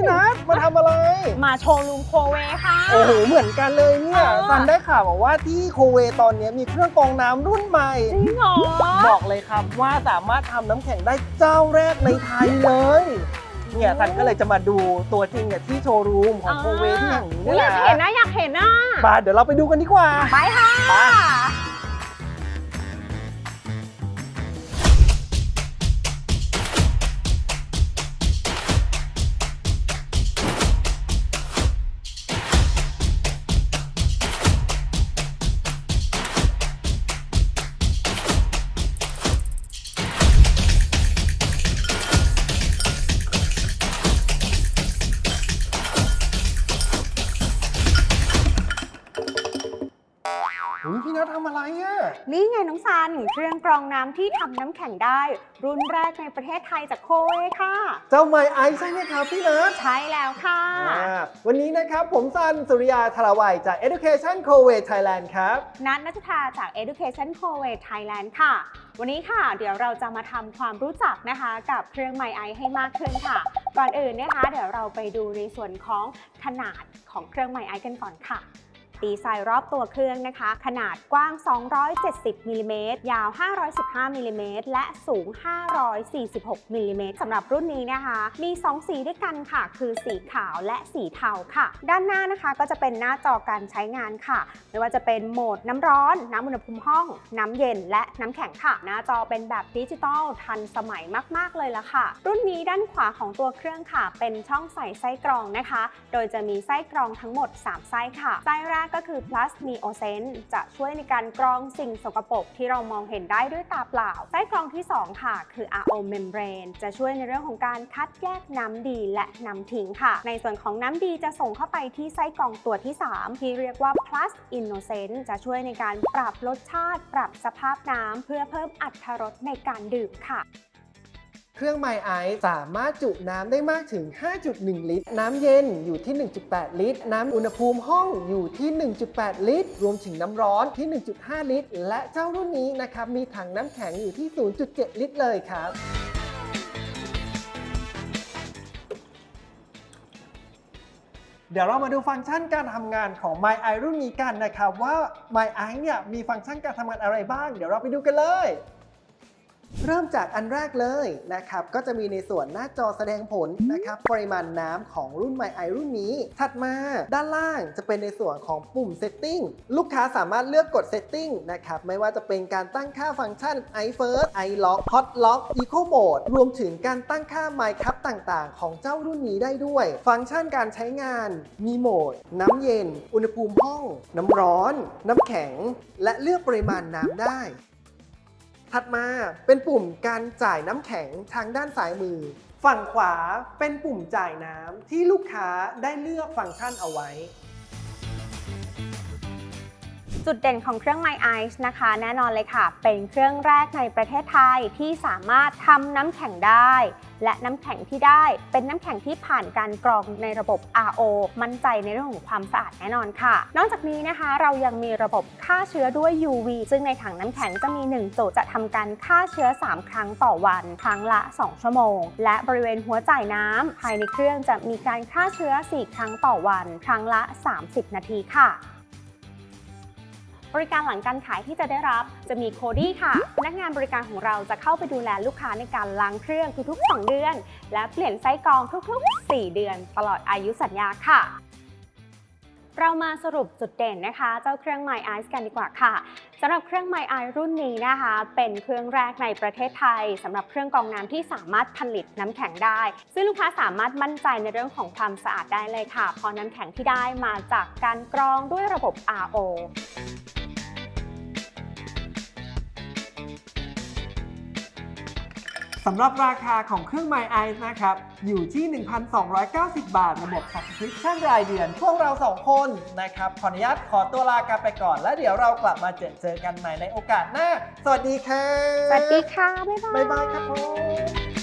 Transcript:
พี่นัทมาทำอะไร มาโชว์รูมโคเวค่ะ โอ้โห เหมือนกันเลยเนี่ยเออ ซันได้ข่าวมาว่าที่โคเวตอนนี้มีเครื่องกรองน้ำรุ่นใหม่ จริงเหรอ บอกเลยครับว่าสามารถทำน้ำแข็งได้เจ้าแรกในไทยเลย เนี่ยซันก็เลยจะมาดูตัวจริงเนี่ยที่โชว์รูมของโคเวที่แห่งนี้อุ๊นี่ยแหอยาละกเห็นนะอยากเห็นนะ มาเดี๋ยวเราไปดูกันดีกว่า ไปค่ะ นัททำอะไรอะนี่ไงน้องซันเครื่องกรองน้ำที่ทำน้ำแข็งได้ รุ่นแรกในประเทศไทยจากโคเวค่ะ เจ้าไมไอซ์ใช่ไหมครับพี่นัทใช่แล้วค่ะ อ่าวันนี้นะครับผมซันสุริยาธารวัยจาก Education c o w a y Thailand ครับ นัทนัชชาจาก Education c o w a y Thailand ค่ะ วันนี้ค่ะ เดี๋ยวเราจะมาทำความรู้จักนะคะ กับเครื่องไมไอให้มากขึ้นค่ะ ก่อนอื่นนะคะ เดี๋ยวเราไปดูในส่วนของขนาดของเครื่องไมไอกันก่อนค่ะ ดีไซน์รอบตัวเครื่องนะคะ ขนาดกว้าง 270มิลลิเมตรยาว 515มิลลิเมตรและสูง 546มิลลิเมตรสำหรับรุ่นนี้นะคะ มี 2 สีด้วยกันค่ะ คือสีขาวและสีเทาค่ะ ด้านหน้านะคะก็จะเป็นหน้าจอการใช้งานค่ะ ไม่ว่าจะเป็นโหมดน้ำร้อน น้ำอุณหภูมิห้อง น้ำเย็น และน้ำแข็งค่ะ หน้าจอเป็นแบบดิจิตอลทันสมัยมาก ๆ เลยละค่ะ รุ่นนี้ด้านขวาของตัวเครื่องค่ะ เป็นช่องใส่ไส้กรองนะคะ โดยจะมีไส้กรองทั้งหมด 3 ไส้ค่ะ ไส้แรกก็คือ plus neosen จะช่วยในการกรองสิ่งสกปรกที่เรามองเห็นได้ด้วยตาเปล่าไส้กรองที่ 2 ค่ะ คือ RO membrane จะช่วยในเรื่องของการคัดแยกน้ำดีและน้ำทิ้งค่ะ ในส่วนของน้ำดีจะส่งเข้าไปที่ไส้กรองตัวที่ 3 ที่เรียกว่า plus innocent จะช่วยในการปรับรสชาติ ปรับสภาพน้ำเพื่อเพิ่มอรรถรสในการดื่มค่ะ เครื่อง My Ice สามารถจุน้ำได้มากถึง 5.1 ลิตร น้ำเย็นอยู่ที่ 1.8 ลิตร น้ำอุณหภูมิห้องอยู่ที่ 1.8 ลิตร รวมถึงน้ำร้อนที่ 1.5 ลิตร และเจ้ารุ่นนี้นะครับมีถังน้ำแข็งอยู่ที่ 0.7 ลิตรเลยครับเดี๋ยวเรามาดูฟังก์ชันการทำงานของ My i รุ่นนี้กันนะครับว่า My i เนี่ยมีฟังก์ชันการทำงานอะไรบ้าง เดี๋ยวเราไปดูกันเลย เริ่มจากอันแรกเลยนะครับ ก็จะมีในส่วนหน้าจอแสดงผลนะครับ ปริมาณน้ำของรุ่น My i รุ่นนี้ ถัดมาด้านล่างจะเป็นในส่วนของปุ่ม Setting ลูกค้าสามารถเลือกกด Setting นะครับ ไม่ว่าจะเป็นการตั้งค่าฟังก์ชัน i First i Lock Hot Lock Eco Mode รวมถึงการตั้งค่า My Cup ต่างๆ ของเจ้ารุ่นนี้ได้ด้วย ฟังก์ชันการใช้งาน มีโหมด น้ำเย็น อุณหภูมิห้อง น้ำร้อน น้ำแข็ง และเลือกปริมาณน้ำได้ ถัดมาเป็นปุ่มการจ่ายน้ำแข็งทางด้านซ้ายมือ ฝั่งขวาเป็นปุ่มจ่ายน้ำที่ลูกค้าได้เลือกฟังก์ชันเอาไว้ จุดเด่นของเครื่อง My Ice นะคะ แน่นอนเลยค่ะ เป็นเครื่องแรกในประเทศไทยที่สามารถทำน้ำแข็งได้ และน้ำแข็งที่ได้เป็นน้ำแข็งที่ผ่านการกรองในระบบ RO มั่นใจในเรื่องของความสะอาดแน่นอนค่ะ นอกจากนี้นะคะเรายังมีระบบฆ่าเชื้อด้วย UV ซึ่งในถังน้ำแข็งจะมี 1 จุดจะทำการฆ่าเชื้อ 3 ครั้งต่อวัน ครั้งละ 2 ชั่วโมง และบริเวณหัวจ่ายน้ำภายในเครื่องจะมีการฆ่าเชื้อ 4 ครั้งต่อวัน ครั้งละ 30 นาทีค่ะ บริการหลังการขายที่จะได้รับจะมีโคดี้ค่ะ พนักงานบริการของเราจะเข้าไปดูแลลูกค้าในการล้างเครื่องทุกๆ 2 เดือน และเปลี่ยนไส้กรองทุกๆ 4 เดือน ตลอดอายุสัญญาค่ะเรามาสรุปจุดเด่นนะคะ เจ้าเครื่อง My Eyes กันดีกว่าค่ะสำหรับเครื่อง My Eye รุ่นนี้นะคะ เป็นเครื่องแรกในประเทศไทยสำหรับเครื่องกรองน้ำที่สามารถผลิตน้ำแข็งได้ ซึ่งลูกค้าสามารถมั่นใจในเรื่องของความสะอาดได้เลยค่ะเพราะน้ำแข็งที่ได้มาจากการกรองด้วยระบบ RO สำหรับราคาของเครื่อง My Eyes นะครับ อยู่ที่ 1,290 บาท ระบบ Subscription รายเดือน พวกเรา 2 คนนะครับ ขออนุญาตขอตัวลากันไปก่อน แล้วเดี๋ยวเรากลับมาเจอเจอกันใหม่ในโอกาสหน้า สวัสดีค่ะ สวัสดีค่ะ บ๊ายบาย บ๊ายบายครับผม